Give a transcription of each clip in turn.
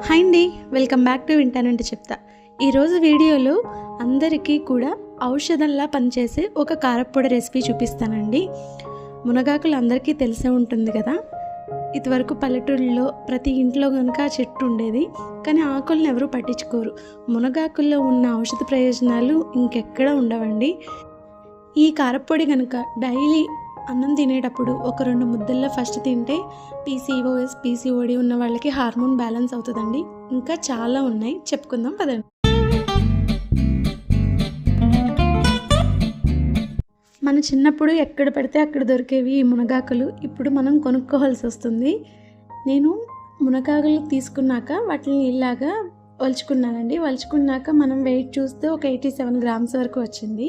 Hi అండి welcome back to వింటానంటే చెప్తా. ఈరోజు వీడియోలో అందరికీ కూడా ఔషధంలా పనిచేసే ఒక కారప్పొడి రెసిపీ చూపిస్తానండి. మునగాకులు అందరికీ తెలిసే ఉంటుంది కదా? ఇదివరకు పల్లెటూళ్ళలో ప్రతి ఇంట్లో కనుక చెట్టు ఉండేది కానీ ఆకులను ఎవరూ పట్టించుకోరు. మునగాకుల్లో ఉన్న ఔషధ ప్రయోజనాలు ఇంకెక్కడ ఉండవండి. ఈ కారప్పొడి కనుక డైలీ అన్నం తినేటప్పుడు ఒక రెండు ముద్దల్లో ఫస్ట్ తింటే పీసీఓఎస్ పీసీఓడి ఉన్న వాళ్ళకి హార్మోన్ బ్యాలెన్స్ అవుతుందండి. ఇంకా చాలా ఉన్నాయి. చెప్పుకుందాం పదండి. మన చిన్నప్పుడు ఎక్కడ పడితే అక్కడ దొరికేవి ఈ మునగాకులు. ఇప్పుడు మనం కొనుక్కోవాల్సి వస్తుంది. నేను మునగాకులు తీసుకున్నాక వాటిని ఇలాగా వలుచుకున్నానండి. వలుచుకున్నాక మనం వెయిట్ చూస్తే ఒక ఎయిటీ సెవెన్ గ్రామ్స్ వరకు వచ్చింది.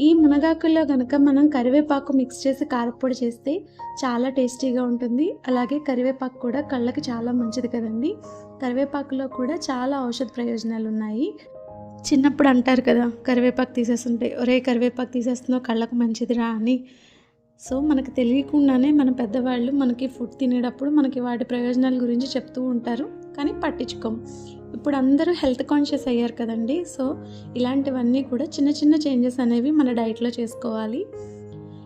ఈ మునగాకుల్లో కనుక మనం కరివేపాకు మిక్స్ చేసి కారపొడి చేస్తే చాలా టేస్టీగా ఉంటుంది. అలాగే కరివేపాకు కూడా కళ్ళకి చాలా మంచిది కదండి. కరివేపాకులో కూడా చాలా ఔషధ ప్రయోజనాలు ఉన్నాయి. చిన్నప్పుడు అంటారు కదా కరివేపాకు తీసేస్తుంటే ఒరే కరివేపాకు తీసేస్తున్నావు కళ్ళకు మంచిదిరా అని. సో మనకు తెలియకుండానే మన పెద్దవాళ్ళు మనకి ఫుడ్ తినేటప్పుడు మనకి వాటి ప్రయోజనాల గురించి చెప్తూ ఉంటారు. కానీ పట్టించుకోం ఇప్పుడు అందరూ హెల్త్ కాన్షియస్ అయ్యారు కదండి. సో ఇలాంటివన్నీ కూడా చిన్న చిన్న చేంజెస్ అనేవి మన డైట్లో చేసుకోవాలి.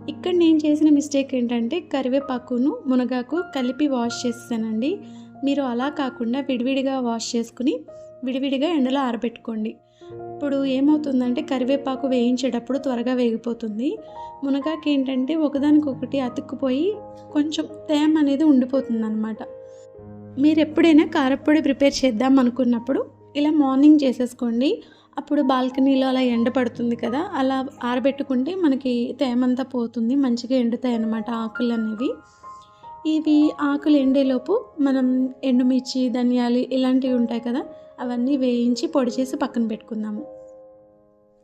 ఇక్కడ నేను చేసిన మిస్టేక్ ఏంటంటే కరివేపాకును మునగాకు కలిపి వాష్ చేసానండి మీరు అలా కాకుండా విడివిడిగా వాష్ చేసుకుని విడివిడిగా ఎండలో ఆరబెట్టుకోండి. ఇప్పుడు ఏమవుతుందంటే కరివేపాకు వేయించేటప్పుడు త్వరగా వేగిపోతుంది. మునగాకు ఏంటంటే ఒకదానికొకటి అతుక్కుపోయి కొంచెం తేమ అనేది ఉండిపోతుంది అనమాట మీరు ఎప్పుడైనా కారప్పొడి ప్రిపేర్ చేద్దాం అనుకున్నప్పుడు ఇలా మార్నింగ్ చేసేసుకోండి. అప్పుడు బాల్కనీలో అలా ఎండ పడుతుంది కదా అలా ఆరబెట్టుకుంటే మనకి తేమంతా పోతుంది మంచిగా ఎండుతాయి అన్నమాట ఆకులు అనేవి ఇవి ఆకులు ఎండేలోపు మనం ఎండుమిర్చి ధనియాలు ఇలాంటివి ఉంటాయి కదా అవన్నీ వేయించి పొడి చేసి పక్కన పెట్టుకుందాము.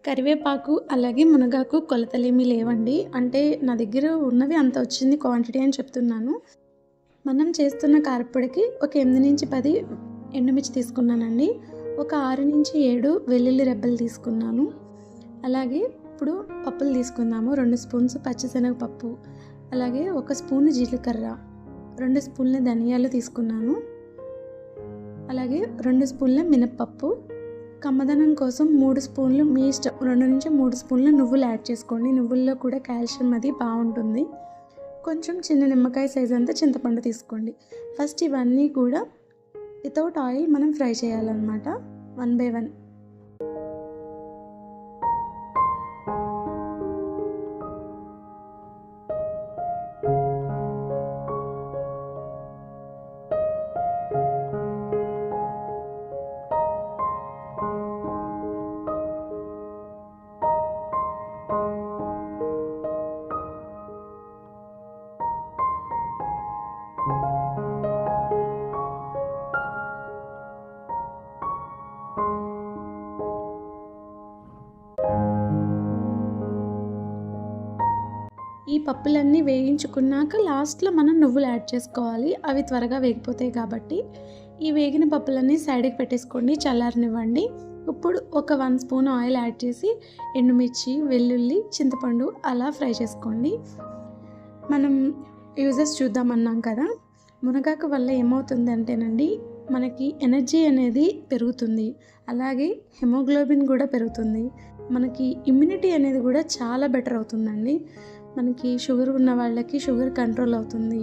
కరివేపాకు అలాగే మునగాకు కొలతలేమీ లేవండి. అంటే నా దగ్గర ఉన్నవి అంత వచ్చింది క్వాంటిటీ అని చెప్తున్నాను. మనం చేస్తున్న కారప్పొడికి ఒక ఎనిమిది నుంచి పది ఎండుమిర్చి తీసుకున్నానండి. ఒక ఆరు నుంచి ఏడు వెల్లుల్లి రెబ్బలు తీసుకున్నాను. అలాగే ఇప్పుడు పప్పులు తీసుకుందాము. రెండు స్పూన్స్ పచ్చిశనగపప్పు అలాగే ఒక స్పూన్ జీలకర్ర రెండు స్పూన్ల ధనియాలు తీసుకున్నాను. అలాగే రెండు స్పూన్ల మినప్పప్పు. కమ్మదనం కోసం మూడు స్పూన్లు మీ ఇష్టం రెండు నుంచి మూడు స్పూన్లు నువ్వులు యాడ్ చేసుకోండి. నువ్వుల్లో కూడా కాల్షియం అది బాగుంటుంది. కొంచెం చిన్న నిమ్మకాయ సైజ్ అంతా చింతపండు తీసుకోండి. ఫస్ట్ ఇవన్నీ కూడా వితౌట్ ఆయిల్ మనం ఫ్రై చేయాలన్నమాట. వన్ బై వన్ ఈ పప్పులన్నీ వేయించుకున్నాక లాస్ట్లో మనం నువ్వులు యాడ్ చేసుకోవాలి. అవి త్వరగా వేగిపోతాయి కాబట్టి ఈ వేగిన పప్పులన్నీ సైడ్కి పెట్టేసుకోండి చల్లారనివ్వండి. ఇప్పుడు ఒక వన్ స్పూన్ ఆయిల్ యాడ్ చేసి ఎండుమిర్చి వెల్లుల్లి చింతపండు అలా ఫ్రై చేసుకోండి. మనం యూజెస్ చూద్దామన్నాం కదా మునగాకు వల్ల ఏమవుతుంది అంటేనండి మనకి ఎనర్జీ అనేది పెరుగుతుంది. అలాగే హెమోగ్లోబిన్ కూడా పెరుగుతుంది. మనకి ఇమ్యూనిటీ అనేది కూడా చాలా బెటర్ అవుతుందండి. మనకి షుగర్ ఉన్న వాళ్ళకి షుగర్ కంట్రోల్ అవుతుంది.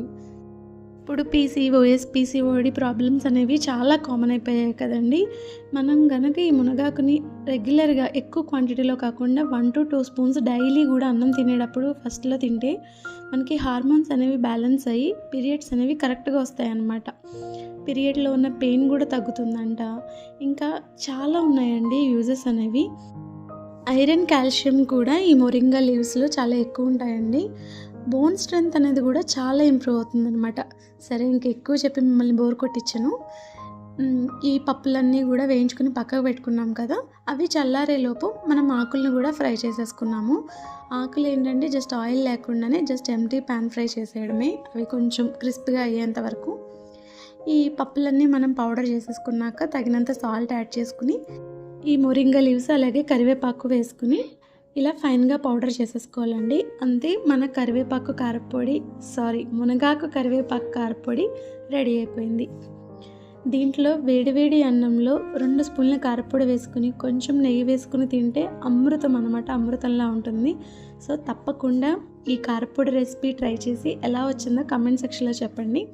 ఇప్పుడు పీసీఓఎస్ పీసీఓడి ప్రాబ్లమ్స్ అనేవి చాలా కామన్ అయిపోయాయి కదండి. మనం కనుక ఈ మునగాకుని రెగ్యులర్గా ఎక్కువ క్వాంటిటీలో కాకుండా one to two spoons daily కూడా అన్నం తినేటప్పుడు ఫస్ట్లో తింటే మనకి హార్మోన్స్ అనేవి బ్యాలెన్స్ అయ్యి పీరియడ్స్ అనేవి కరెక్ట్గా వస్తాయన్నమాట. పీరియడ్లో ఉన్న పెయిన్ కూడా తగ్గుతుందంట. ఇంకా చాలా ఉన్నాయండి యూజెస్ అనేవి. ఐరన్ కాల్షియం కూడా ఈ మొరింగా లీవ్స్లో చాలా ఎక్కువ ఉంటాయండి. బోన్ స్ట్రెంగ్త్ అనేది కూడా చాలా ఇంప్రూవ్ అవుతుందన్నమాట. సరే ఇంక ఎక్కువ చెప్పి మిమ్మల్ని బోర్ కొట్టించను. ఈ పప్పులన్నీ కూడా వేయించుకుని పక్కకు పెట్టుకున్నాం కదా అవి చల్లారేలోపు మనం ఆకులను కూడా ఫ్రై చేసేసుకున్నాము. ఆకులు ఏంటంటే జస్ట్ ఆయిల్ లేకుండానే జస్ట్ ఎంటీ ప్యాన్ ఫ్రై చేసేయడమే అవి కొంచెం క్రిస్ప్గా అయ్యేంత వరకు. ఈ పప్పులన్నీ మనం పౌడర్ చేసేసుకున్నాక తగినంత సాల్ట్ యాడ్ చేసుకుని ఈ మొరింగా లీవ్స్ అలాగే కరివేపాకు వేసుకుని ఇలా ఫైన్గా పౌడర్ చేసేసుకోవాలండి. అంతే మన కరివేపాకు కారపొడి సారీ మునగాకు కరివేపాకు కారపొడి రెడీ అయిపోయింది. దీంట్లో వేడివేడి అన్నంలో రెండు స్పూన్ల కారపొడి వేసుకుని కొంచెం నెయ్యి వేసుకుని తింటే అమృతం అనమాట అమృతంలా ఉంటుంది. సో తప్పకుండా ఈ కారపొడి రెసిపీ ట్రై చేసి ఎలా వచ్చిందో కమెంట్ సెక్షన్లో చెప్పండి.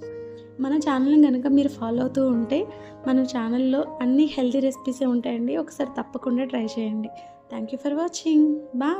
మన ఛానల్ని కనుక మీరు ఫాలో అవుతూ ఉంటే మన ఛానల్లో అన్ని హెల్తీ రెసిపీసే ఉంటాయండి. ఒకసారి తప్పకుండా ట్రై చేయండి. Thank you for watching bye